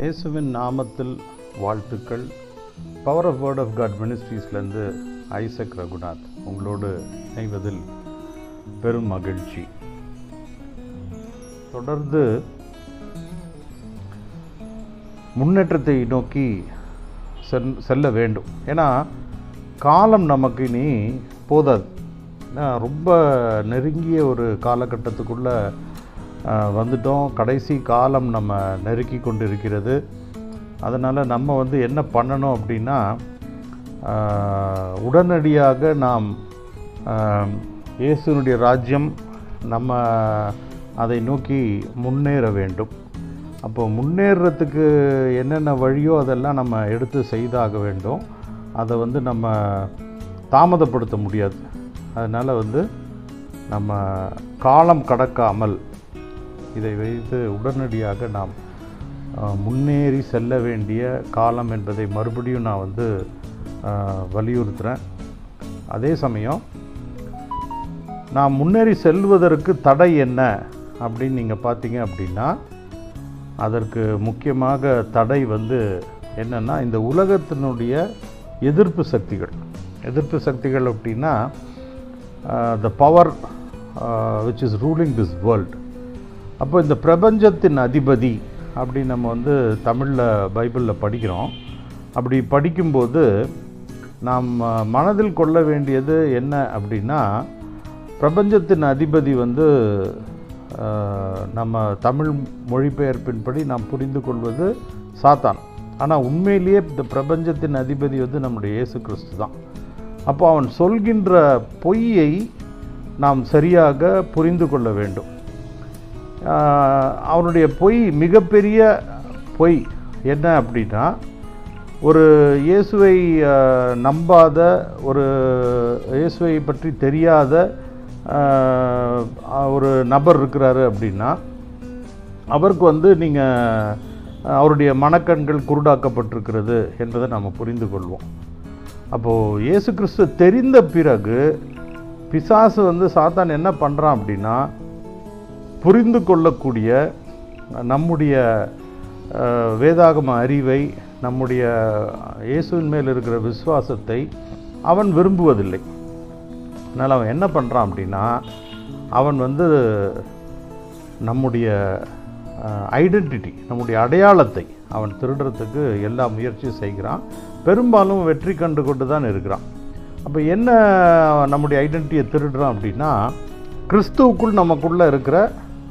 இயேசுவின் நாமத்தில் வாழ்த்துக்கள். Power of word of God மினிஸ்ட்ரீஸ்லேருந்து Isaac Raghunath உங்களோடு இணைவதில் பெரும் மகிழ்ச்சி. தொடர்ந்து முன்னேற்றத்தை நோக்கி செல்ல வேண்டும். ஏன்னா காலம் நமக்கு இனி போதாது. ரொம்ப நெருங்கிய ஒரு காலகட்டத்துக்குள்ளே வந்துட்டோம். கடைசி காலம் நம்ம நெருக்கி கொண்டு இருக்கிறது அதனால் நம்ம வந்து என்ன பண்ணணும் அப்படின்னா உடனடியாக நாம் இயேசுனுடைய ராஜ்யம் நம்ம அதை நோக்கி முன்னேற வேண்டும். அப்போ முன்னேறத்துக்கு என்னென்ன வழியோ அதெல்லாம் நம்ம எடுத்து செய்தாக வேண்டும். அதை வந்து நம்ம தாமதப்படுத்த முடியாது. அதனால் வந்து நம்ம காலம் கடக்காமல் இதை வைத்து உடனடியாக நாம் முன்னேறி செல்ல வேண்டிய காலம் என்பதை மறுபடியும் நான் வந்து வலியுறுத்துகிறேன் அதே சமயம் நாம் முன்னேறி செல்வதற்கு தடை என்ன அப்படின்னு நீங்கள் பார்த்தீங்க அப்படின்னா அதற்கு முக்கியமாக தடை வந்து என்னென்னா இந்த உலகத்தினுடைய எதிர்ப்பு சக்திகள். எதிர்ப்பு சக்திகள் அப்படின்னா the power which is ruling this world அப்போ இந்த பிரபஞ்சத்தின் அதிபதி அப்படி நம்ம வந்து தமிழில் பைபிளில் படிக்கிறோம். அப்படி படிக்கும்போது நாம் மனதில் கொள்ள வேண்டியது என்ன அப்படின்னா பிரபஞ்சத்தின் அதிபதி வந்து நம்ம தமிழ் மொழிபெயர்ப்பின்படி நாம் புரிந்து கொள்வது சாத்தான். ஆனால் உண்மையிலேயே இந்த பிரபஞ்சத்தின் அதிபதி வந்து நம்முடைய இயேசு கிறிஸ்து தான். அப்போ அவன் சொல்கின்ற பொய்யை நாம் சரியாக புரிந்து கொள்ள வேண்டும். அவனுடைய பொய் மிகப்பெரிய பொய் என்ன அப்படின்னா ஒரு இயேசுவை நம்பாத ஒரு இயேசுவை பற்றி தெரியாத ஒரு நபர் இருக்கிறாரு அப்படின்னா அவருக்கு வந்து நீங்கள் அவருடைய மனக்கண்கள் குருடாக்கப்பட்டிருக்கிறது என்பதை நம்ம புரிந்து கொள்வோம். அப்போது இயேசு கிறிஸ்து தெரிந்த பிறகு பிசாசு வந்து சாத்தான் என்ன பண்ணுறான் அப்படின்னா புரிந்து கொள்ளக்கூடிய நம்முடைய வேதாகம அறிவை நம்முடைய இயேசுவின் மேல் இருக்கிற விசுவாசத்தை அவன் விரும்புவதில்லை. அதனால் அவன் என்ன பண்ணுறான் அப்படின்னா அவன் வந்து நம்முடைய ஐடென்டிட்டி நம்முடைய அடையாளத்தை அவன் திருடுறதுக்கு எல்லா முயற்சியும் செய்கிறான். பெரும்பாலும் வெற்றி கண்டு கொண்டு தான் இருக்கிறான். அப்போ என்ன நம்முடைய ஐடென்டிட்டியை திருடுறான் அப்படின்னா கிறிஸ்துவுக்குள் நமக்குள்ளே இருக்கிற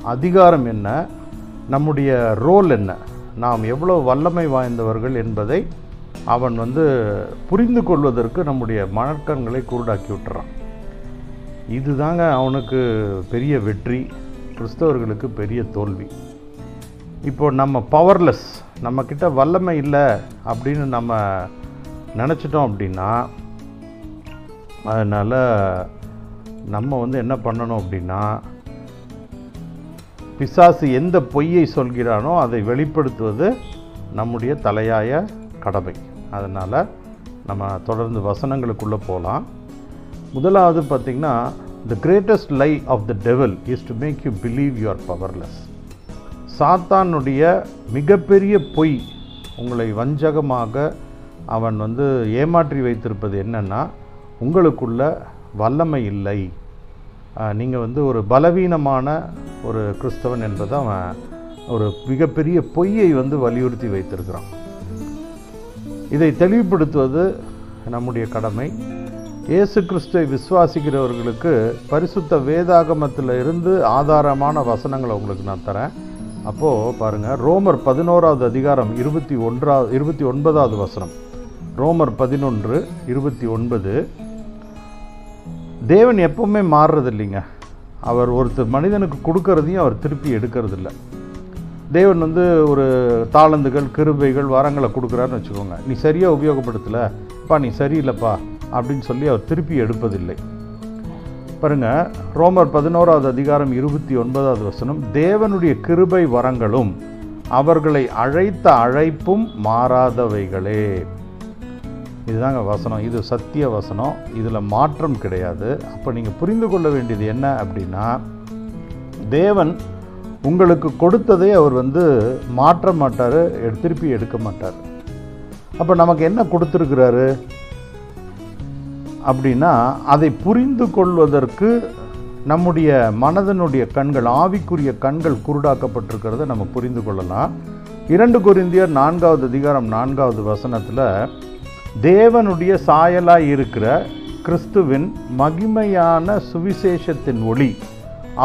அதிகாரம் என்ன? நம்முடைய ரோல் என்ன? நாம் எவ்வளோ வல்லமை வாய்ந்தவர்கள் என்பதை அவன் வந்து புரிந்து கொள்வதற்கு நம்முடைய மணக்கங்களை குருடாக்கி விட்டுறான். இதுதாங்க அவனுக்கு பெரிய வெற்றி கிறிஸ்தவர்களுக்கு பெரிய தோல்வி. இப்போ நம்ம பவர்லெஸ் நம்மக்கிட்ட வல்லமை இல்லை அப்படின்னு நம்ம நினச்சிட்டோம் அப்படின்னா அதனால் நம்ம வந்து என்ன பண்ணணும் அப்படின்னா பிசாசு எந்த பொய்யை சொல்கிறானோ அதை வெளிப்படுத்துவது நம்முடைய தலையாய கடமை. அதனால் நம்ம தொடர்ந்து வசனங்களுக்குள்ளே போகலாம் முதலாவது பார்த்திங்கன்னா the greatest lie of the devil is to make you believe you're powerless சாத்தானுடைய மிகப்பெரிய பொய் உங்களை வஞ்சகமாக அவன் வந்து ஏமாற்றி வைத்திருப்பது என்னன்னா உங்களுக்குள்ள வல்லமை இல்லை. நீங்கள் வந்து ஒரு பலவீனமான ஒரு கிறிஸ்தவன் என்பதை அவன் ஒரு மிகப்பெரிய பொய்யை வந்து வலியுறுத்தி வைத்திருக்கிறான். இதை தெளிவுபடுத்துவது நம்முடைய கடமை. இயேசு கிறிஸ்துவை விசுவாசிக்கிறவர்களுக்கு பரிசுத்த வேதாகமத்தில் இருந்து ஆதாரமான வசனங்களை உங்களுக்கு நான் தரேன். அப்போது பாருங்கள் ரோமர் பதினோராவது அதிகாரம் இருபத்தி ஒன்றாவது இருபத்தி ஒன்பதாவது வசனம். ரோமர் பதினொன்று இருபத்தி ஒன்பது. தேவன் எப்பவுமே மாறுறது இல்லைங்க அவர் ஒருத்தர் மனிதனுக்கு கொடுக்கறதையும் அவர் திருப்பி எடுக்கிறதில்ல. தேவன் வந்து ஒரு தாளந்துகள் கிருபைகள் வரங்களை கொடுக்குறாருன்னு வச்சுக்கோங்க. நீ சரியாக உபயோகப்படுத்தலைப்பா நீ சரியில்லைப்பா அப்படின்னு சொல்லி அவர் திருப்பி எடுப்பதில்லை. பாருங்கள் ரோமர் பதினோராவது அதிகாரம் இருபத்தி ஒன்பதாவது வசனம் தேவனுடைய கிருபை வரங்களும் அவர்களை அழைத்த அழைப்பும் மாறாதவைகளே. இதுதாங்க வசனம். இது சத்திய வசனம். இதில் மாற்றம் கிடையாது. அப்போ நீங்கள் புரிந்து கொள்ள வேண்டியது என்ன அப்படின்னா தேவன் உங்களுக்கு கொடுத்ததை அவர் வந்து மாற்ற மாட்டார் திருப்பி எடுக்க மாட்டார். அப்போ நமக்கு என்ன கொடுத்துருக்கிறாரு? அப்படின்னா அதை புரிந்து கொள்வதற்கு நம்முடைய மனதனுடைய கண்கள் ஆவிக்குரிய கண்கள் குருடாக்கப்பட்டிருக்கிறத நம்ம புரிந்து கொள்ளலாம். இரண்டு குறிந்தியர் நான்காவது அதிகாரம் நான்காவது வசனத்தில் தேவனுடைய சாயலாய் இருக்கிற கிறிஸ்துவின் மகிமையான சுவிசேஷத்தின் ஒளி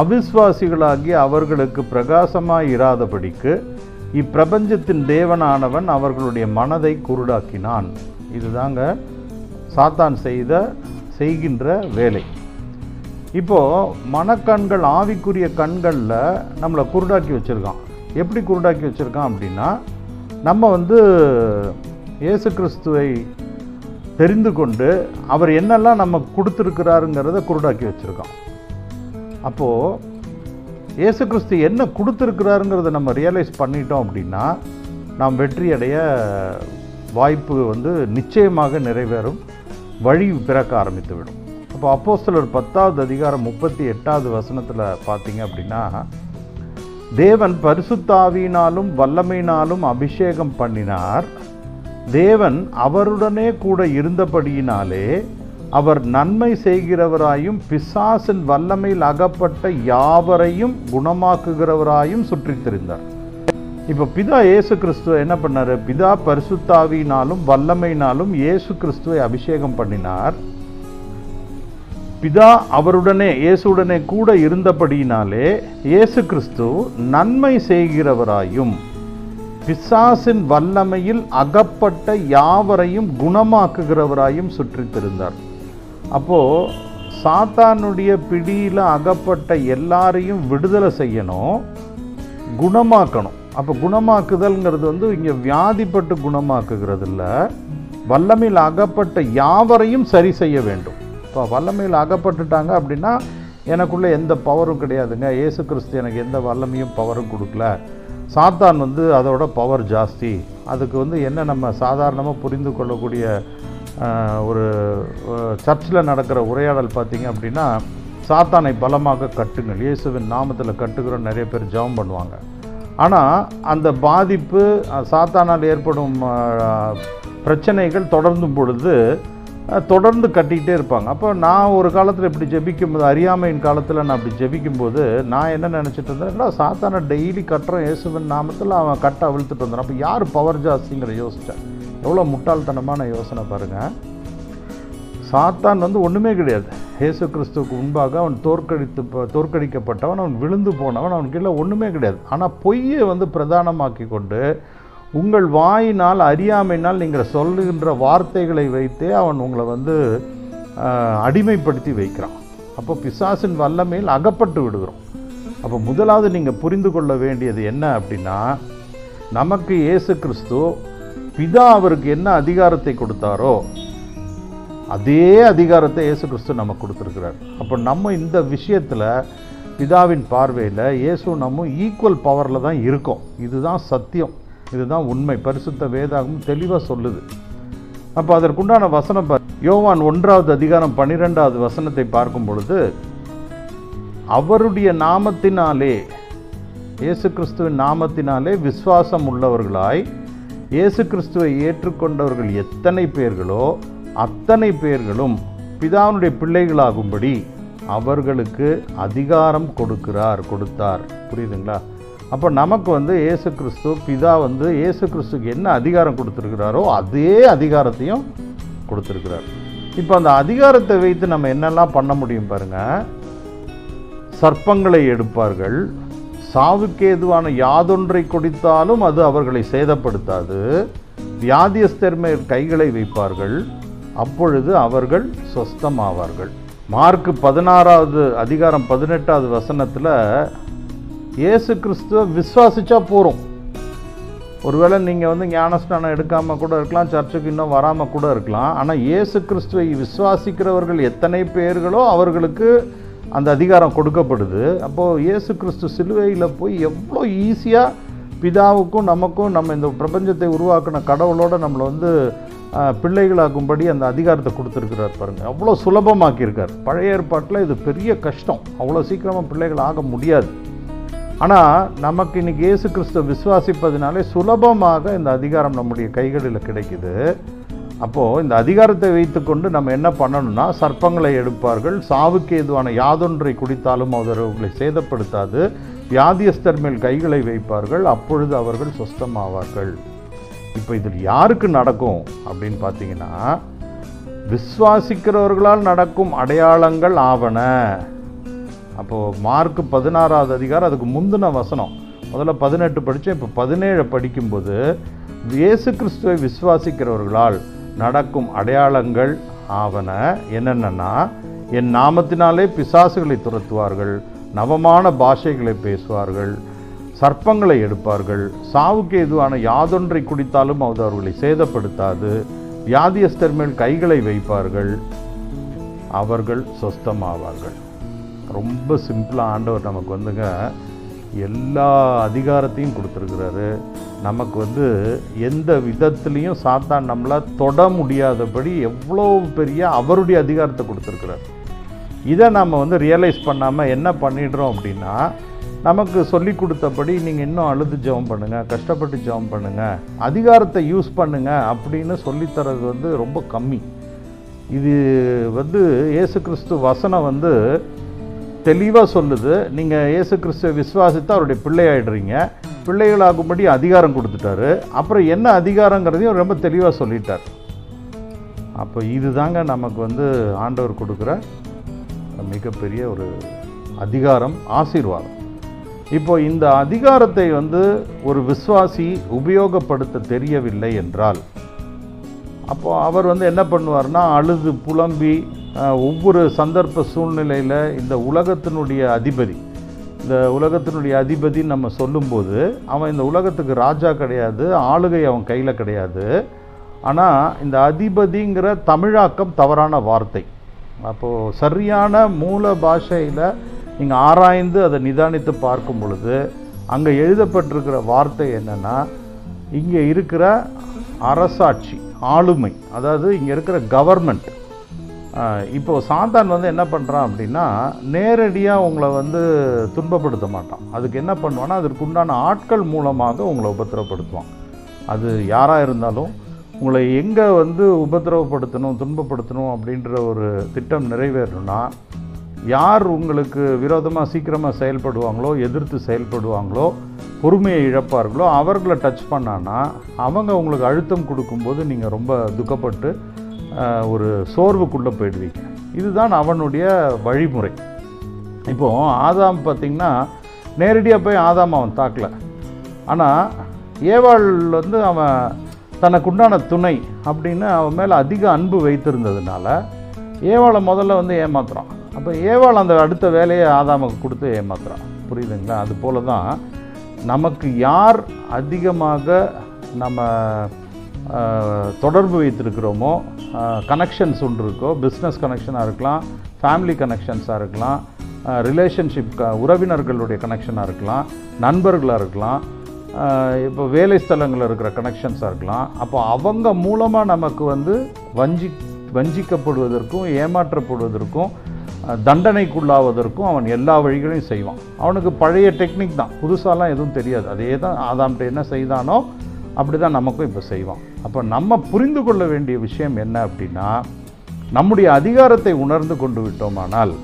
அவிஸ்வாசிகளாகி அவர்களுக்கு பிரகாசமாய் இராதபடிக்கு இப்பிரபஞ்சத்தின் தேவனானவன் அவர்களுடைய மனதை குருடாக்கினான். இதுதாங்க சாத்தான் செய்த செய்கின்ற வேலை. இப்போது மனக்கண்கள் ஆவிக்குரிய கண்களில் நம்மளை குருடாக்கி வச்சுருக்கான். எப்படி குருடாக்கி வச்சுருக்கான் அப்படின்னா நம்ம வந்து இயேசு கிறிஸ்துவை தெரிந்து கொண்டு அவர் என்னெல்லாம் நம்ம கொடுத்துருக்கிறாருங்கிறத குருடாக்கி வச்சுருக்கோம் அப்போது இயேசு கிறிஸ்து என்ன கொடுத்துருக்கிறாருங்கிறத நம்ம ரியலைஸ் பண்ணிட்டோம் அப்படின்னா நாம் வெற்றி அடைய வாய்ப்பு வந்து நிச்சயமாக நிறைவேறும் வழி பிறக்க ஆரம்பித்து விடும். அப்போ சிலர் பத்தாவது அதிகாரம் முப்பத்தி எட்டாவது வசனத்தில் பார்த்தீங்க அப்படின்னா தேவன் பரிசுத்தாவியினாலும் வல்லமையினாலும் அபிஷேகம் பண்ணினார் தேவன் அவருடனே கூட இருந்தபடியினாலே அவர் நன்மை செய்கிறவராயும் பிசாசின் வல்லமையில் அகப்பட்ட யாவரையும் குணமாக்குகிறவராயும் சுற்றித் திரிந்தார் இப்போ பிதா இயேசு கிறிஸ்துவ என்ன பண்ணார்? பிதா பரிசுத்தாவினாலும் வல்லமையினாலும் இயேசு கிறிஸ்துவை அபிஷேகம் பண்ணினார். பிதா அவருடனே இயேசுடனே கூட இருந்தபடியினாலே இயேசு கிறிஸ்து நன்மை செய்கிறவராயும் பிசாசின் வல்லமையில் அகப்பட்ட யாவரையும் குணமாக்குகிறவராயும் சுற்றித் திருந்தார் அப்போ சாத்தானுடைய பிடியில் அகப்பட்ட எல்லாரையும் விடுதலை செய்யணும் குணமாக்கணும். அப்போ குணமாக்குதல்ங்கிறது வந்து இங்கே வியாதிப்பட்டு குணமாக்குகிறது இல்லை வல்லமையில் அகப்பட்ட யாவரையும் சரி செய்ய வேண்டும். இப்போ வல்லமையில் அகப்பட்டுட்டாங்க அப்படின்னா எனக்குள்ளே எந்த பவரும் கிடையாதுங்க ஏசு கிறிஸ்து எனக்கு எந்த வல்லமையும் பவரும் கொடுக்கல. சாத்தான் வந்து அதோட பவர் ஜாஸ்தி. அதுக்கு வந்து என்ன நம்ம சாதாரணமாக புரிந்து கொள்ளக்கூடிய ஒரு சர்ச்சில் நடக்கிற உரையாடல் பார்த்தீங்க அப்படின்னா சாத்தானை பலமாக கட்டுங்கள். இயேசுவின் நாமத்தில் கட்டுகிறோம். நிறைய பேர் ஜெபம் பண்ணுவாங்க. ஆனால் அந்த பாதிப்பு சாத்தானால் ஏற்படும் பிரச்சனைகள் தொடர்ந்தும் பொழுது தொடர்ந்து கட்டிக்கிட்டே இருப்பாங்க. அப்போ நான் ஒரு காலத்தில் இப்படி ஜெபிக்கும்போது அறியாமையின் காலத்தில் நான் அப்படி ஜெபிக்கும்போது நான் என்ன நினச்சிட்டு இருந்தேன்? "என்னடா, சாத்தானை டெய்லி கட்டுறோம் இயேசுவன் நாமத்தில் அவன் கட்ட அவிழ்த்துட்டு வந்தான். அப்போ யார் பவர் ஜாஸ்திங்கிற யோசித்தேன் எவ்வளோ முட்டாள்தனமான யோசனை பாருங்கள் சாத்தான் வந்து ஒன்றுமே கிடையாது. இயேசு கிறிஸ்துவுக்கு முன்பாக அவன் தோற்கடித்து ப- தோற்கடிக்கப்பட்டவன் அவன் விழுந்து போனவன் அவன் கீழே ஒன்றுமே கிடையாது. ஆனால் பொய்யை வந்து பிரதானமாக்கி கொண்டு உங்கள் வாயினால் அறியாமையினால் நீங்கள் சொல்லுகின்ற வார்த்தைகளை வைத்தே அவன் உங்களை வந்து அடிமைப்படுத்தி வைக்கிறான். அப்போ பிசாசின் வல்லமையில் அகப்பட்டு விடுகிறோம். அப்போ முதலாவது நீங்கள் புரிந்து கொள்ள வேண்டியது என்ன அப்படின்னா நமக்கு இயேசு கிறிஸ்து பிதா அவருக்கு என்ன அதிகாரத்தை கொடுத்தாரோ அதே அதிகாரத்தை இயேசு கிறிஸ்து நமக்கு கொடுத்துருக்கிறார். அப்போ நம்ம இந்த விஷயத்தில் பிதாவின் பார்வையில் இயேசு நம்ம ஈக்குவல் பவரில் தான் இருக்கோம். இதுதான் சத்தியம். இதுதான் உண்மை. பரிசுத்த வேதாகம் தெளிவாக சொல்லுது. அப்போ அதற்குண்டான வசனம் யோவான் ஒன்றாவது அதிகாரம் பன்னிரெண்டாவது வசனத்தை பார்க்கும் பொழுது அவருடைய நாமத்தினாலே இயேசு கிறிஸ்துவின் நாமத்தினாலே விசுவாசம் உள்ளவர்களாய் இயேசு கிறிஸ்துவை ஏற்றுக்கொண்டவர்கள் எத்தனை பேர்களோ அத்தனை பேர்களும் பிதாவினுடைய பிள்ளைகளாகும்படி அவர்களுக்கு அதிகாரம் கொடுக்கிறார் கொடுத்தார். புரியுதுங்களா? அப்போ நமக்கு வந்து இயேசு கிறிஸ்து பிதா வந்து இயேசு கிறிஸ்துக்கு என்ன அதிகாரம் கொடுத்துருக்கிறாரோ அதே அதிகாரத்தையும் கொடுத்துருக்கிறார். இப்போ அந்த அதிகாரத்தை வைத்து நம்ம என்னெல்லாம் பண்ண முடியும் பாருங்கள் சர்ப்பங்களை எடுப்பார்கள். சாவுக்கு ஏதுவான யாதொன்றை கொடுத்தாலும் அது அவர்களை சேதப்படுத்தாது. வியாதியஸ்தர் மேல் கைகளை வைப்பார்கள். அப்பொழுது அவர்கள் சொஸ்தமாவார்கள். மார்க் பதினாறாவது அதிகாரம் பதினெட்டாவது வசனத்தில் இயேசு கிறிஸ்துவ விஸ்வாசிச்சா போகிறோம் ஒருவேளை நீங்கள் வந்து ஞானஸ்நானம் எடுக்காமல் கூட இருக்கலாம் சர்ச்சுக்கு இன்னும் வராமல் கூட இருக்கலாம். ஆனால் இயேசு கிறிஸ்துவை விசுவாசிக்கிறவர்கள் எத்தனை பேர்களோ அவர்களுக்கு அந்த அதிகாரம் கொடுக்கப்படுது. அப்போது இயேசு கிறிஸ்து சிலுவையில் போய் எவ்வளோ ஈஸியாக பிதாவுக்கும் நமக்கும் நம்ம இந்த பிரபஞ்சத்தை உருவாக்கின கடவுளோட நம்மளை வந்து பிள்ளைகளாக்கும்படி அந்த அதிகாரத்தை கொடுத்துருக்கிறார் பாருங்கள் அவ்வளோ சுலபமாக்கியிருக்கார். பழைய ஏற்பாட்டில் இது பெரிய கஷ்டம். அவ்வளோ சீக்கிரமாக பிள்ளைகள் ஆக முடியாது. ஆனால் நமக்கு இன்றைக்கி இயேசு கிறிஸ்துவ விசுவாசிப்பதினாலே சுலபமாக இந்த அதிகாரம் நம்முடைய கைகளில் கிடைக்குது. அப்போது இந்த அதிகாரத்தை வைத்துக்கொண்டு நம்ம என்ன பண்ணணும்னா சர்ப்பங்களை எடுப்பார்கள். சாவுக்கு எதுவான யாதொன்றை குடித்தாலும் அவர்களை சேதப்படுத்தாது. வியாதியஸ்தர் மேல் கைகளை வைப்பார்கள். அப்பொழுது அவர்கள் சொஸ்தமாவார்கள். இப்போ இதில் யாருக்கு நடக்கும் அப்படின்னு பார்த்தீங்கன்னா விசுவாசிக்கிறவர்களால் நடக்கும் அடையாளங்கள் ஆவன. அப்போது மார்க் பதினாறாவது அதிகாரம் அதுக்கு முந்தின வசனம். முதல்ல பதினெட்டு படித்தேன் இப்போ பதினேழு படிக்கும்போது இயேசு கிறிஸ்துவை விசுவாசிக்கிறவர்களால் நடக்கும் அடையாளங்கள் ஆவன என்னென்னா என் நாமத்தினாலே பிசாசுகளை துரத்துவார்கள் நவமான பாஷைகளை பேசுவார்கள் சர்ப்பங்களை எடுப்பார்கள் சாவுக்கு எதுவான யாதொன்றை குடித்தாலும் அது அவர்களை சேதப்படுத்தாது வியாதியஸ்தர் மேல் கைகளை வைப்பார்கள் அவர்கள் சொஸ்தமாவார்கள். ரொம்ப சிம்பிளாக ஆண்டவர் நமக்கு வந்துங்க எல்லா அதிகாரத்தையும் கொடுத்துருக்கிறாரு. நமக்கு வந்து எந்த விதத்துலேயும் சாத்தான் நம்மளை தொட முடியாதபடி எவ்வளோ பெரிய அவருடைய அதிகாரத்தை கொடுத்துருக்கிறார். இதை நம்ம வந்து ரியலைஸ் பண்ணாமல் என்ன பண்ணிடுறோம் அப்படின்னா நமக்கு சொல்லி கொடுத்தபடி நீங்கள் இன்னும் அழுது ஜெபம் பண்ணுங்கள் கஷ்டப்பட்டு ஜெபம் பண்ணுங்கள் அதிகாரத்தை யூஸ் பண்ணுங்கள் அப்படின்னு சொல்லித்தரது வந்து ரொம்ப கம்மி. இது வந்து இயேசு கிறிஸ்து வசனம் வந்து தெளிவாக சொல்லுது. நீங்கள் இயேசு கிறிஸ்துவை விசுவாசித்து அவருடைய பிள்ளையாயிடுறீங்க. பிள்ளைகளாகும்படி அதிகாரம் கொடுத்துட்டாரு. அப்புறம் என்ன அதிகாரங்கிறதையும் ரொம்ப தெளிவாக சொல்லிட்டார். அப்போ இதுதாங்க நமக்கு வந்து ஆண்டவர் கொடுக்குற மிகப்பெரிய ஒரு அதிகாரம் ஆசீர்வாதம். இப்போ இந்த அதிகாரத்தை வந்து ஒரு விசுவாசி உபயோகப்படுத்த தெரியவில்லை என்றால் அப்போ அவர் வந்து என்ன பண்ணுவார்னா அழுது புலம்பி ஒவ்வொரு சந்தர்ப்ப சூழ்நிலையில் இந்த உலகத்தினுடைய அதிபதி இந்த உலகத்தினுடைய அதிபதின்னு நம்ம சொல்லும்போது அவன் இந்த உலகத்துக்கு ராஜா கிடையாது ஆளுகை அவன் கையில் கிடையாது. ஆனால் இந்த அதிபதிங்கிற தமிழாக்கம் தவறான வார்த்தை. அப்போது சரியான மூல பாஷையில் நீங்கள் ஆராய்ந்து அதை நிதானித்து பார்க்கும் பொழுது அங்கே எழுதப்பட்டிருக்கிற வார்த்தை என்னென்னா இங்கே இருக்கிற அரசாட்சி ஆளுமை அதாவது இங்கே இருக்கிற கவர்மெண்ட் இப்போது சாத்தான் வந்து என்ன பண்ணுறான் அப்படின்னா நேரடியாக உங்களை வந்து துன்பப்படுத்த மாட்டான். அதுக்கு என்ன பண்ணுவான்னா அதற்குண்டான ஆட்கள் மூலமாக உங்களை உபத்திரப்படுத்துவான் அது யாராக இருந்தாலும் உங்களை எங்கே வந்து உபத்திரவப்படுத்தணும் துன்பப்படுத்தணும் அப்படின்ற ஒரு திட்டம் நிறைவேறணும்னா யார் உங்களுக்கு விரோதமாக சீக்கிரமாக செயல்படுவாங்களோ எதிர்த்து செயல்படுவாங்களோ பொறுமையை இழப்பார்களோ அவர்களை டச் பண்ணான்னா அவங்க உங்களுக்கு அழுத்தம் கொடுக்கும்போது நீங்கள் ரொம்ப துக்கப்பட்டு ஒரு சோர்வுக்குள்ளே போயிடுவீங்க. இதுதான் அவனுடைய வழிமுறை. இப்போது ஆதாம் பார்த்திங்கன்னா நேரடியாக போய் ஆதாம் அவன் தாக்கல. ஆனால் ஏவாள் வந்து அவன் தனக்குண்டான துணை அப்படின்னு அவன் மேலே அதிக அன்பு வைத்திருந்ததுனால ஏவாளை முதல்ல வந்து ஏமாத்துறான். அப்போ ஏவாள் அந்த அடுத்த வேலையை ஆதாமுக்கு கொடுத்து ஏமாத்துறான். புரியுதுங்களா? அது போல தான் நமக்கு யார் அதிகமாக நம்ம தொடர்பு வைத்திருக்கிறோமோ கனெக்ஷன்ஸ் ஒன்று இருக்கோ பிஸ்னஸ் கனெக்ஷனாக இருக்கலாம் ஃபேமிலி கனெக்ஷன்ஸாக இருக்கலாம் ரிலேஷன்ஷிப் உறவினர்களுடைய கனெக்ஷனாக இருக்கலாம் நண்பர்களாக இருக்கலாம் இப்போ வேலை ஸ்தலங்களில் இருக்கிற கனெக்ஷன்ஸாக இருக்கலாம். அப்போ அவங்க மூலமாக நமக்கு வந்து வஞ்சி வஞ்சிக்கப்படுவதற்கும் ஏமாற்றப்படுவதற்கும் தண்டனைக்குள்ளாவதற்கும் அவன் எல்லா வழிகளையும் செய்வான். அவனுக்கு பழைய டெக்னிக் தான். புதுசாலாம் எதுவும் தெரியாது. அதே தான் ஆதாம்கிட்ட என்ன செய்தானோ அப்படி தான் நமக்கும் இப்போ செய்வான் அப்போ நம்ம புரிந்து கொள்ள வேண்டிய விஷயம் என்ன அப்படின்னா நம்முடைய அதிகாரத்தை உணர்ந்து கொண்டு விட்டோமானால்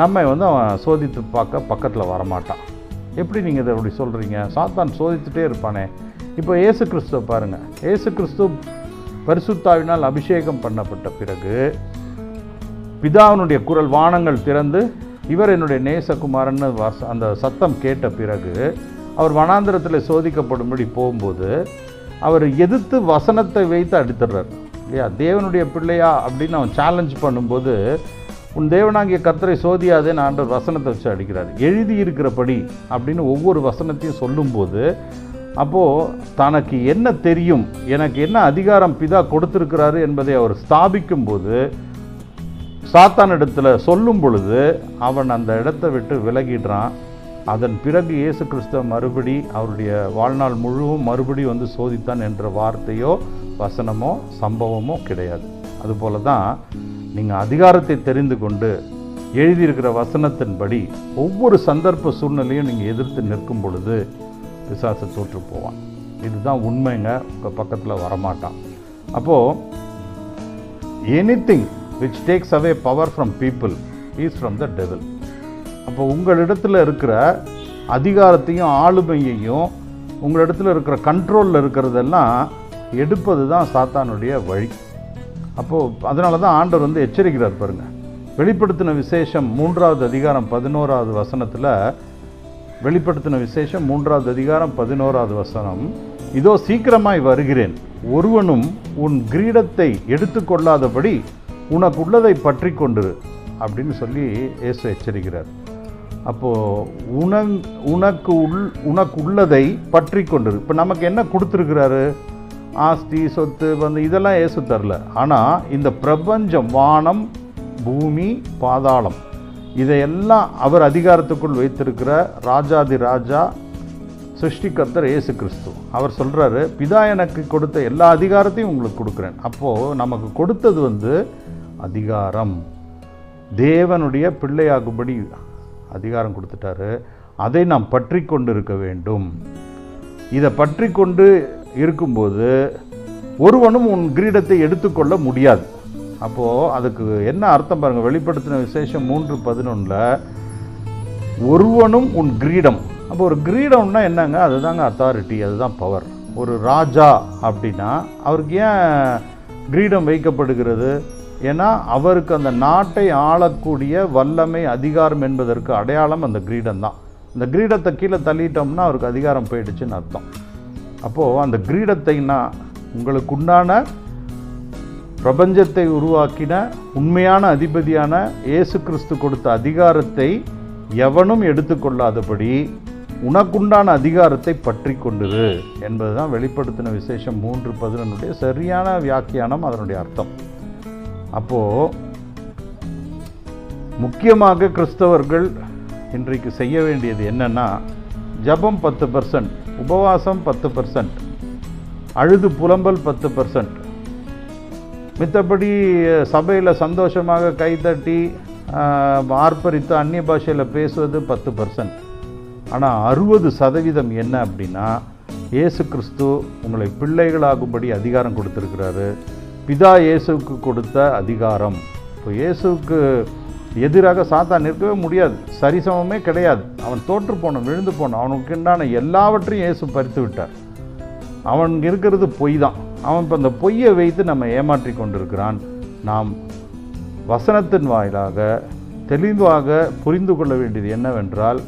நம்ம வந்து அவன் சோதித்து பார்க்க பக்கத்தில் வரமாட்டான். எப்படி நீங்கள் இதை அப்படி சொல்கிறீங்க சாத்தான் சோதித்துட்டே இருப்பானே. இப்போ இயேசு கிறிஸ்துவ பாருங்கள் ஏசு கிறிஸ்து பரிசுத்தாவினால் அபிஷேகம் பண்ணப்பட்ட பிறகு பிதாவினுடைய குரல் வானங்கள் திறந்து இவர் என்னுடைய நேசகுமாரன்னு வாச அந்த சத்தம் கேட்ட பிறகு அவர் வனாந்திரத்தில் சோதிக்கப்படும்படி போகும்போது அவர் எதிர்த்து வசனத்தை வைத்து அடித்துடுறார். இல்லையா? தேவனுடைய பிள்ளையா அப்படின்னு அவன் சேலஞ்ச் பண்ணும்போது உன் தேவனாகிய கத்தரை சோதியாதே நான் வசனத்தை வச்சு அடிக்கிறார். எழுதி இருக்கிறபடி அப்படின்னு ஒவ்வொரு வசனத்தையும் சொல்லும்போது அப்போது தனக்கு என்ன தெரியும் எனக்கு என்ன அதிகாரம் பிதா கொடுத்துருக்கிறாரு என்பதை அவர் ஸ்தாபிக்கும் போது இடத்துல சொல்லும் பொழுது அவன் அந்த இடத்தை விட்டு விலகிடுறான். அதன் பிறகு இயேசு கிறிஸ்துவ மறுபடி அவருடைய வாழ்நாள் முழுவதும் மறுபடி வந்து சோதித்தான் என்ற வார்த்தையோ வசனமோ சம்பவமோ கிடையாது. அதுபோல தான் நீங்கள் அதிகாரத்தை தெரிந்து கொண்டு எழுதியிருக்கிற வசனத்தின்படி ஒவ்வொரு சந்தர்ப்ப சூழ்நிலையும் நீங்கள் எதிர்த்து நிற்கும் பொழுது பிசாசு தோற்று போவான். இதுதான் உண்மைங்க. உங்கள் பக்கத்தில் வரமாட்டான். அப்போது anything which takes away power from people is from the devil அப்போ உங்களிடத்தில் இருக்கிற அதிகாரத்தையும் ஆளுமையையும் உங்களிடத்தில் இருக்கிற கண்ட்ரோலில் இருக்கிறதெல்லாம் எடுப்பது தான் சாத்தானுடைய வழி. அப்போது அதனால தான் ஆண்டவர் வந்து எச்சரிக்கிறார் பாருங்கள் வெளிப்படுத்தின விசேஷம் மூன்றாவது அதிகாரம் பதினோராவது வசனத்தில் வெளிப்படுத்தின விசேஷம் மூன்றாவது அதிகாரம் பதினோராவது வசனம் இதோ சீக்கிரமாய் வருகிறேன். ஒருவனும் உன் கிரீடத்தை எடுத்துக்கொள்ளாதபடி உனக்கு உள்ளதை பற்றி கொண்டிரு அப்படின்னு சொல்லி இயேசு எச்சரிக்கிறார். அப்போது உனங் உனக்கு உள் உனக்கு உள்ளதை பற்றி கொண்டிரு இப்போ நமக்கு என்ன கொடுத்துருக்கிறாரு? ஆஸ்தி சொத்து வந்து இதெல்லாம் ஏசு தரல. ஆனால் இந்த பிரபஞ்சம் வானம் பூமி பாதாளம் இதையெல்லாம் அவர் அதிகாரத்துக்குள் வைத்திருக்கிற ராஜாதி ராஜா சிருஷ்டிகர்த்தர் இயேசு கிறிஸ்து. அவர் சொல்கிறாரு பிதா எனக்கு கொடுத்த எல்லா அதிகாரத்தையும் உங்களுக்கு கொடுக்குறேன். அப்போது நமக்கு கொடுத்தது வந்து அதிகாரம். தேவனுடைய பிள்ளையாகும்படி அதிகாரம் கொடுத்துட்டாரு. அதை நாம் பற்றி கொண்டு இருக்க வேண்டும். இதை பற்றி கொண்டு இருக்கும்போது ஒருவனும் உன் கிரீடத்தை எடுத்துக்கொள்ள முடியாது. அப்போது அதுக்கு என்ன அர்த்தம் பாருங்கள் வெளிப்படுத்தின விசேஷம் மூன்று பதினொன்றில் ஒருவனும் உன் கிரீடம். அப்போ ஒரு கிரீடம்னா என்னங்க? அதுதாங்க அத்தாரிட்டி அதுதான் பவர் ஒரு ராஜா அப்படின்னா அவருக்கு ஏன் கிரீடம் வைக்கப்படுகிறது? ஏன்னா அவருக்கு அந்த நாட்டை ஆளக்கூடிய வல்லமை அதிகாரம் என்பதற்கு அடையாளம் அந்த கிரீடம் தான். இந்த கிரீடத்தை கீழே தள்ளிட்டோம்னா அவருக்கு அதிகாரம் போயிடுச்சுன்னு அர்த்தம். அப்போது அந்த கிரீடத்தைன்னா உங்களுக்கு உண்டான பிரபஞ்சத்தை உருவாக்கின உண்மையான அதிபதியான இயேசு கிறிஸ்து கொடுத்த அதிகாரத்தை எவனும் எடுத்துக்கொள்ளாதபடி உனக்குண்டான அதிகாரத்தை பற்றி என்பது தான் வெளிப்படுத்தின விசேஷம் மூன்று பதினொன்னுடைய சரியான வியாக்கியானம் அதனுடைய அர்த்தம். அப்போது முக்கியமாக கிறிஸ்தவர்கள் இன்றைக்கு செய்ய வேண்டியது என்னென்னா ஜபம் பத்து பர்சன்ட் உபவாசம் பத்து பர்சன்ட் அழுது புலம்பல் பத்து பர்சன்ட் மித்தபடி சபையில் சந்தோஷமாக கைத்தட்டி ஆர்ப்பரித்து அந்நிய பாஷையில் பேசுவது பத்து பர்சன்ட் ஆனால் அறுபது சதவீதம் என்ன அப்படின்னா இயேசு கிறிஸ்து உங்களை பிள்ளைகளாகும்படி அதிகாரம் கொடுத்துருக்கிறாரு. பிதா இயேசுவுக்கு கொடுத்த அதிகாரம். இப்போ இயேசுவுக்கு எதிராக சாத்தான் நிற்கவே முடியாது. சரிசமமே கிடையாது. அவன் தோற்று போனான் விழுந்து போனான் அவனுக்கு உண்டான எல்லாவற்றையும் இயேசு பறித்து விட்டார். அவன் இருக்கிறது பொய் தான். அவன் இப்போ அந்த பொய்யை வைத்து நம்ம ஏமாற்றி கொண்டிருக்கிறான். நாம் வசனத்தின் வாயிலாக தெளிவாக புரிந்து கொள்ள வேண்டியது என்னவென்றால்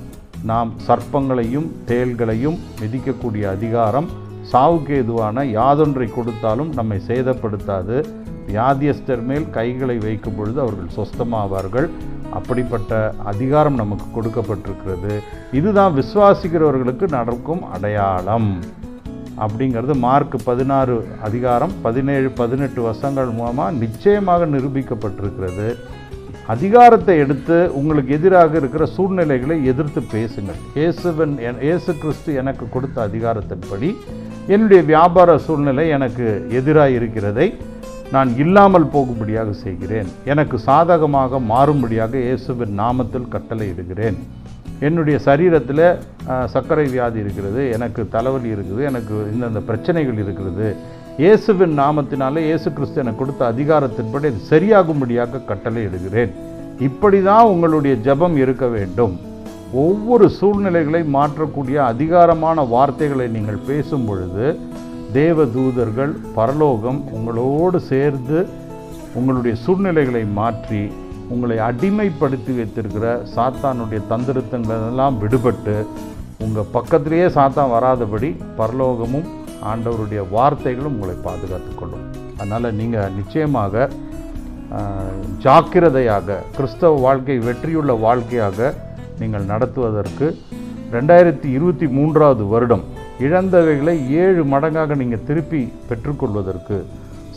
நாம் சர்ப்பங்களையும் தேள்களையும் மிதிக்கக்கூடிய அதிகாரம் சாவுக்கு எதுவான யாதொன்றை கொடுத்தாலும் நம்மை சேதப்படுத்தாது. வியாதியஸ்தர் மேல் கைகளை வைக்கும் பொழுது அவர்கள் சொஸ்தமாவார்கள். அப்படிப்பட்ட அதிகாரம் நமக்கு கொடுக்கப்பட்டிருக்கிறது. இதுதான் விசுவாசிக்கிறவர்களுக்கு நடக்கும் அடையாளம். அப்படிங்கிறது மார்க் பதினாறு அதிகாரம் பதினேழு பதினெட்டு வருஷங்கள் மூலமாக நிச்சயமாக நிரூபிக்கப்பட்டிருக்கிறது. அதிகாரத்தை எடுத்து உங்களுக்கு எதிராக இருக்கிற சூழ்நிலைகளை எதிர்த்து பேசுங்கள். இயேசுவன் இயேசு கிறிஸ்து எனக்கு கொடுத்த அதிகாரத்தின்படி என்னுடைய வியாபார சூழ்நிலை எனக்கு எதிராக இருக்கிறதை நான் இல்லாமல் போகும்படியாக செய்கிறேன். எனக்கு சாதகமாக மாறும்படியாக இயேசுவின் நாமத்தில் கட்டளை இடுகிறேன். என்னுடைய சரீரத்தில் சர்க்கரை வியாதி இருக்கிறது எனக்கு தலைவலி இருக்குது எனக்கு இந்தந்த பிரச்சனைகள் இருக்கிறது இயேசுவின் நாமத்தினாலே இயேசு கிறிஸ்து எனக்கு கொடுத்த அதிகாரத்தின்படி அது சரியாகும்படியாக கட்டளையிடுகிறேன் இப்படி தான் உங்களுடைய ஜெபம் இருக்க வேண்டும். ஒவ்வொரு சூழ்நிலைகளை மாற்றக்கூடிய அதிகாரமான வார்த்தைகளை நீங்கள் பேசும் பொழுது தேவ தூதர்கள் பரலோகம் உங்களோடு சேர்ந்து உங்களுடைய சூழ்நிலைகளை மாற்றி உங்களை அடிமைப்படுத்தி வைத்திருக்கிற சாத்தானுடைய தந்திரத்தங்களெல்லாம் விடுபட்டு உங்கள் பக்கத்திலேயே சாத்தான் வராதபடி பரலோகமும் ஆண்டவருடைய வார்த்தைகளும் உங்களை பாதுகாத்துக் கொள்ளும். அதனால் நீங்கள் நிச்சயமாக ஜாக்கிரதையாக கிறிஸ்தவ வாழ்க்கை வெற்றியுள்ள வாழ்க்கையாக நீங்கள் நடத்துவதற்கு ரெண்டாயிரத்தி இருபத்தி மூன்றாவது வருடம் இழந்தவைகளை ஏழு மடங்காக நீங்கள் திருப்பி பெற்றுக்கொள்வதற்கு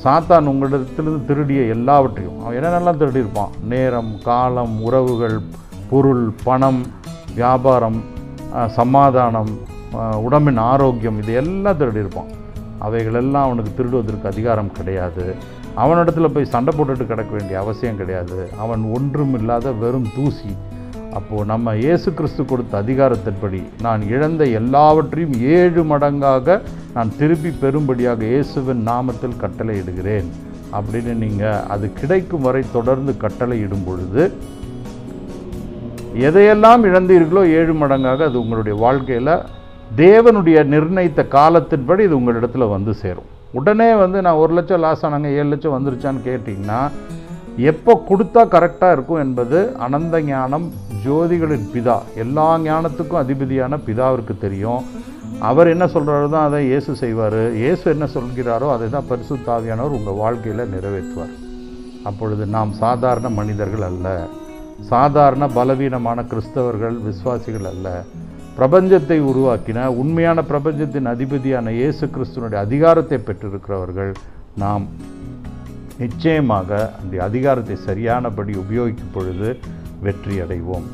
சாத்தான் உங்களிடத்திலிருந்து திருடிய எல்லாவற்றையும். அவன் என்னென்னலாம் திருடியிருப்பான்? நேரம் காலம் உறவுகள் பொருள் பணம் வியாபாரம் சமாதானம் உடம்பின் ஆரோக்கியம் இது எல்லாம் திருடியிருப்பான். அவைகளெல்லாம் அவனுக்கு திருடுவதற்கு அதிகாரம் கிடையாது. அவனிடத்தில் போய் சண்டை போட்டுட்டு கிடக்க வேண்டிய அவசியம் கிடையாது. அவன் ஒன்றும் இல்லாத வெறும் தூசி. அப்போது நம்ம இயேசு கிறிஸ்து கொடுத்த அதிகாரத்தின்படி நான் இழந்த எல்லாவற்றையும் ஏழு மடங்காக நான் திருப்பி பெறும்படியாக இயேசுவின் நாமத்தில் கட்டளையிடுகிறேன். அப்படின்னு நீங்கள் அது கிடைக்கும் வரை தொடர்ந்து கட்டளையிடும் பொழுது எதையெல்லாம் இழந்தீர்களோ ஏழு மடங்காக அது உங்களுடைய வாழ்க்கையில் தேவனுடைய நிர்ணயித்த காலத்தின்படி இது உங்களிடத்தில் வந்து சேரும். உடனே வந்து நான் ஒரு லட்சம் லாஸ் ஆனாங்க ஏழு லட்சம் வந்துருச்சான்னு கேட்டிங்கன்னா எப்போ கொடுத்தா கரெக்டாக இருக்கும் என்பது அனந்த ஞானம் ஜோதிகளின் பிதா. எல்லா ஞானத்துக்கும் அதிபதியான பிதாவிற்கு தெரியும். அவர் என்ன சொல்கிறாரோ தான் அதை இயேசு செய்வார். இயேசு என்ன சொல்கிறாரோ அதை தான் பரிசுத்தாவியானவர் உங்கள் வாழ்க்கையில் நிறைவேற்றுவார். அப்பொழுது நாம் சாதாரண மனிதர்கள் அல்ல. சாதாரண பலவீனமான கிறிஸ்தவர்கள் விசுவாசிகள் அல்ல. பிரபஞ்சத்தை உருவாக்கின உண்மையான பிரபஞ்சத்தின் அதிபதியான இயேசு கிறிஸ்துவனுடைய அதிகாரத்தை பெற்றிருக்கிறவர்கள் நாம் நிச்சயமாக அந்த அதிகாரத்தை சரியானபடி உபயோகிக்கும் பொழுது வெற்றி அடைவோம்